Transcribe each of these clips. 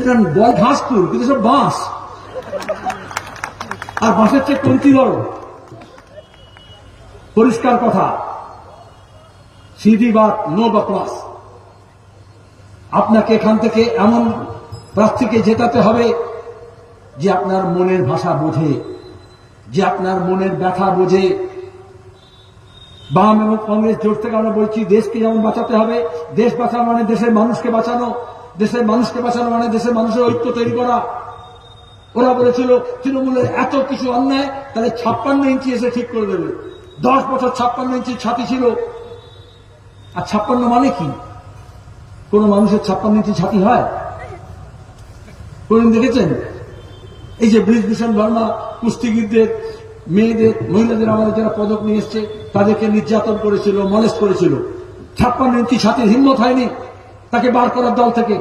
এটা বল ঘাস তুল কিন্তু সব বাঁশ আর বাঁশের চেয়ে কমতি বড়। পরিষ্কার কথা। সিধি বা নো বা ক্লাস। আপনাকে এখান থেকে এমন প্রার্থীকে জেতাতে হবে যে আপনার মনের ভাষা বোঝে, যে আপনার মনের ব্যথা বোঝে। বাম এবং কংগ্রেস জোট থেকে আমরা বলছি, দেশকে যেমন বাঁচাতে হবে, দেশ বাঁচানো মানে দেশের মানুষকে বাঁচানো। দেশের মানুষকে বাঁচানো মানে দেশের মানুষের ঐক্য তৈরি করা। ওরা বলেছিল, তৃণমূলের এত কিছু অন্যায়, তাহলে ছাপ্পান্ন ইঞ্চি এসে ঠিক করে দেবে। দশ বছর ছাপ্পান্ন ইঞ্চি ছাতি ছিল। আর ছাপ্পান্ন মানে কি? কোন মানুষের ছাপ্পান্ন ইঞ্চি ছাতি হয়? কোনদিন দেখেছেন? এই যে ব্রিজভূষণ বর্মা, কুস্তিগীরদের মেয়েদের, মহিলাদের আমাদের যারা পদক নিয়ে এসছে, তাদেরকে নির্যাতন করেছিল মলেস্ট করেছিল। ছাপ্পান্ন ইঞ্চি ছাতির হিম্মত হয়নি। তাকে বার করার দল থেকে।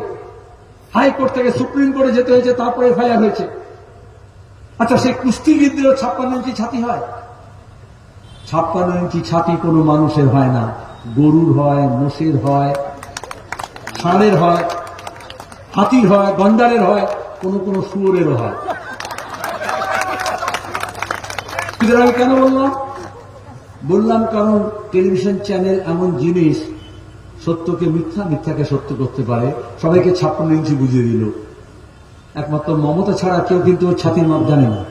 হাইকোর্ট থেকে সুপ্রিম কোর্টে যেতে হয়েছে, তারপরে এফআইআর হয়েছে। আচ্ছা সেই কুস্তিগীরদেরও ছাপ্পান্ন ইঞ্চি ছাতি হয়? ছাপ্পান্ন ইঞ্চি ছাতি কোনো মানুষের হয় না। গরুর হয়, মোষের হয়, ষাঁড়ের হয়, হাতির হয়, গন্ডারের হয়, কোন কোন শুয়োরেরও হয়। আমি কেন বললাম? বললাম কারণ টেলিভিশন চ্যানেল এমন জিনিস সত্যকে মিথ্যা, মিথ্যাকে সত্য করতে পারে। সবাইকে ছাপ্পান্ন ইঞ্চি বুঝিয়ে দিল। একমাত্র মমতা ছাড়া কেউ কিন্তু ওর ছাতির মাপ জানে না।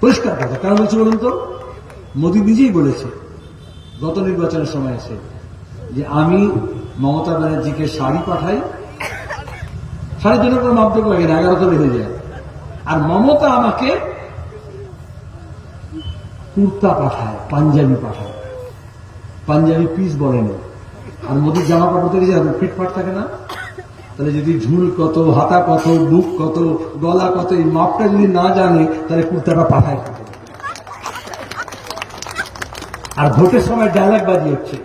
পরিষ্কার কথা, কেন বলছি বলুন তো? মোদী নিজেই বলেছে গত নির্বাচনের সময় এসে যে আমি মমতা ব্যানার্জিকে শাড়ি পাঠাই, শাড়ির জন্য কোনো মাপযোগ লাগে না এগারোতে বেড়ে যায়। আর মমতা আমাকে কুর্তা পাঠায়, পাঞ্জাবি পাঠায়। পাঞ্জাবি পিস বলে না আর মোদির জামা কাপড় থেকে যাবে ফিটফাট থাকে না, তাহলে যদি ঝুল কত, হাতা কত, বুক কত, গলা কত, এই মাপটা যদি না জানে, তাহলে কুর্তাটা পাঠায়। আর ভোটের সময় ডায়লগ বাজি হচ্ছে।